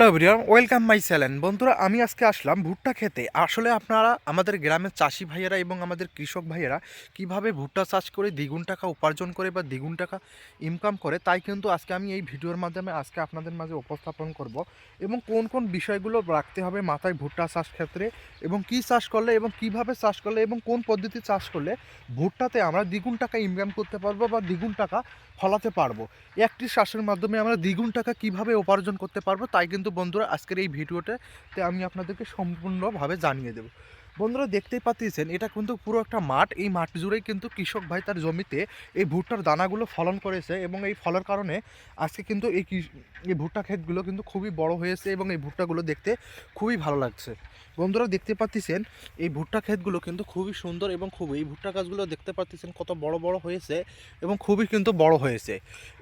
Hello everyone, welcome my channel. বন্ধুরা, আমি আজকে আসলাম ভুট্টা খেতে। আসলে আপনারা, আমাদের গ্রামের চাষি ভাইয়েরা এবং আমাদের কৃষক ভাইয়েরা কীভাবে ভুট্টা চাষ করে দ্বিগুণ টাকা উপার্জন করে বা দ্বিগুণ টাকা ইনকাম করে, তাই কিন্তু আজকে আমি এই ভিডিওর মাধ্যমে আজকে আপনাদের মাঝে উপস্থাপন করব এবং কোন কোন বিষয়গুলো রাখতে হবে মাথায় ভুট্টা চাষ ক্ষেত্রে এবং কি চাষ করলে এবং কীভাবে চাষ করলে এবং কোন পদ্ধতি চাষ করলে ভুট্টাতে আমরা দ্বিগুণ টাকা ইনকাম করতে পারব বা দ্বিগুণ টাকা ফলাতে পারব। একটি চাষের মাধ্যমে আমরা দ্বিগুণ টাকা কীভাবে উপার্জন করতে পারব, তাই কিন্তু বন্ধুরা আজকের এই ভিডিওটাতে আমি আপনাদেরকে সম্পূর্ণভাবে জানিয়ে দেবো। বন্ধুরা দেখতেই পাচ্ছেন, এটা কিন্তু পুরো একটা মাঠ। এই মাঠ জুড়েই কিন্তু কৃষক ভাই তার জমিতে এই ভুট্টার দানাগুলো ফলন করেছে এবং এই ফলের কারণে আজকে কিন্তু এই এই ভুট্টা ক্ষেতগুলো কিন্তু খুবই বড় হয়েছে এবং এই ভুট্টাগুলো দেখতে খুবই ভালো লাগছে। বন্ধুরা দেখতে পাচ্ছেন, এই ভুট্টা ক্ষেতগুলো কিন্তু খুবই সুন্দর এবং খুবই, এই ভুট্টা গাছগুলো দেখতে পাচ্ছেন কত বড় বড় হয়েছে এবং খুবই কিন্তু বড় হয়েছে।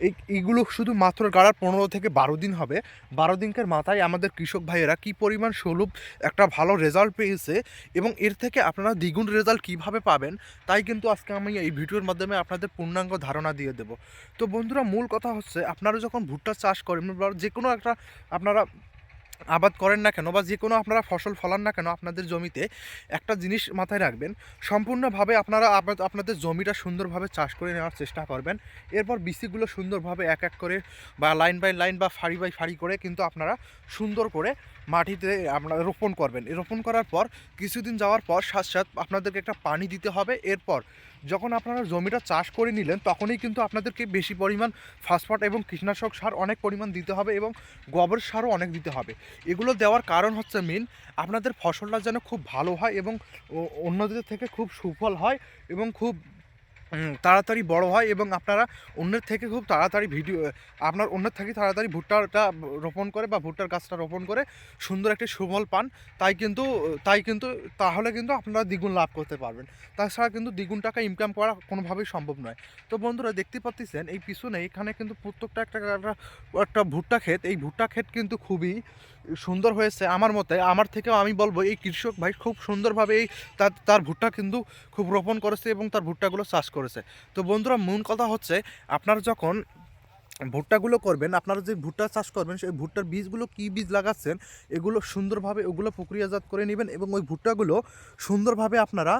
এই, এইগুলো শুধু মাত্র গাড়ার পনেরো থেকে বারো দিন হবে। বারো দিনকের মাথায় আমাদের কৃষক ভাইয়েরা কি পরিমাণ সুলভ একটা ভালো রেজাল্ট পেয়েছে এবং এর থেকে আপনারা দ্বিগুণ রেজাল্ট কীভাবে পাবেন, তাই কিন্তু আজকে আমি এই ভিডিওর মাধ্যমে আপনাদের পূর্ণাঙ্গ ধারণা দিয়ে দেবো। তো বন্ধুরা, মূল কথা হচ্ছে, আপনারা যখন ভুট্টা চাষ করেন, বা যে কোনো একটা আপনারা আবাদ করেন না কেন বা যে কোনো আপনারা ফসল ফলান না কেন আপনাদের জমিতে একটা জিনিস মাথায় রাখবেন, সম্পূর্ণভাবে আপনারা আপনাদের জমিটা সুন্দরভাবে চাষ করে নেওয়ার চেষ্টা করবেন। এরপর বিসিগুলো সুন্দরভাবে এক এক করে বা লাইন বাই লাইন বা ফাড়ি বাই ফাড়ি করে কিন্তু আপনারা সুন্দর করে মাটিতে আপনারা রোপণ করবেন। রোপণ করার পর কিছুদিন যাওয়ার পর সাথ সাথ আপনাদেরকে একটা পানি দিতে হবে। এরপর যখন আপনারা জমিটা চাষ করে নিলেন, তখনই কিন্তু আপনাদেরকে বেশি পরিমাণ ফসফট এবং কীটনাশক সার অনেক পরিমাণ দিতে হবে এবং গোবর সারও অনেক দিতে হবে। এগুলো দেওয়ার কারণ হচ্ছে মেন আপনাদের ফসলটা যেন খুব ভালো হয় এবং অন্যদের থেকে খুব সুফল হয় এবং খুব তাড়াতাড়ি বড় হয় এবং আপনারা অন্যের থেকে খুব তাড়াতাড়ি ভিডিও, আপনার অন্যের থেকে তাড়াতাড়ি ভুট্টাটা রোপণ করে বা ভুট্টার গাছটা রোপণ করে সুন্দর একটি সুফল পান। তাই কিন্তু তাই কিন্তু, তাহলে কিন্তু আপনারা দ্বিগুণ লাভ করতে পারবেন। তাছাড়া কিন্তু দ্বিগুণ টাকা ইনকাম করা কোনোভাবেই সম্ভব নয়। তো বন্ধুরা, দেখতে পাচ্ছেন এই পিছনে এখানে কিন্তু প্রত্যেকটা একটা একটা ভুট্টা ক্ষেত। এই ভুট্টা ক্ষেত কিন্তু খুবই সুন্দর হয়েছে আমার মতে। আমার থেকেও আমি বলব, এই কৃষক ভাই খুব সুন্দরভাবে এই তার তার ভুট্টা কিন্তু খুব রোপণ করেছে এবং তার ভুট্টাগুলো চাষ করেছে। তো বন্ধুরা, মূল কথা হচ্ছে, আপনার যখন ভুট্টাগুলো করবেন, আপনারা যে ভুট্টা চাষ করবেন, সেই ভুট্টার বীজগুলো কী বীজ লাগাচ্ছেন, এগুলো সুন্দরভাবে ওগুলো প্রক্রিয়াজাত করে নেবেন এবং ওই ভুট্টাগুলো সুন্দরভাবে আপনারা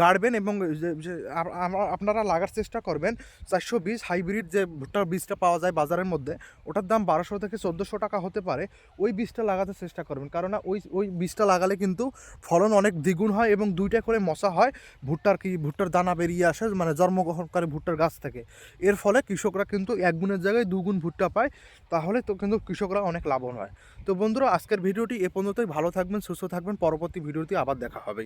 গাড়বেন এবং আপনারা লাগার চেষ্টা করবেন চারশো বীজ হাইব্রিড যে ভুট্টার বীজটা পাওয়া যায় বাজারের মধ্যে, ওটার দাম বারোশো থেকে চোদ্দোশো টাকা হতে পারে, ওই বীজটা লাগাতে চেষ্টা করবেন। কারণ ওই ওই বীজটা লাগালে কিন্তু ফলন অনেক দ্বিগুণ হয় এবং দুইটা করে মশা হয়, ভুট্টার কি, ভুট্টার দানা বেরিয়ে আসে মানে জন্মগ্রহণকারী ভুট্টার গাছ থেকে। এর ফলে কৃষকরা কিন্তু এক গুণের জায়গায় দুগুণ ভুট্টা পায়, তাহলে তো কিন্তু কৃষকরা অনেক লাভবান হয়। তো বন্ধুরা, আজকের ভিডিওটি এ পর্যন্তই। ভালো থাকবেন, সুস্থ থাকবেন। পরবর্তী ভিডিওটি আবার দেখা হবে।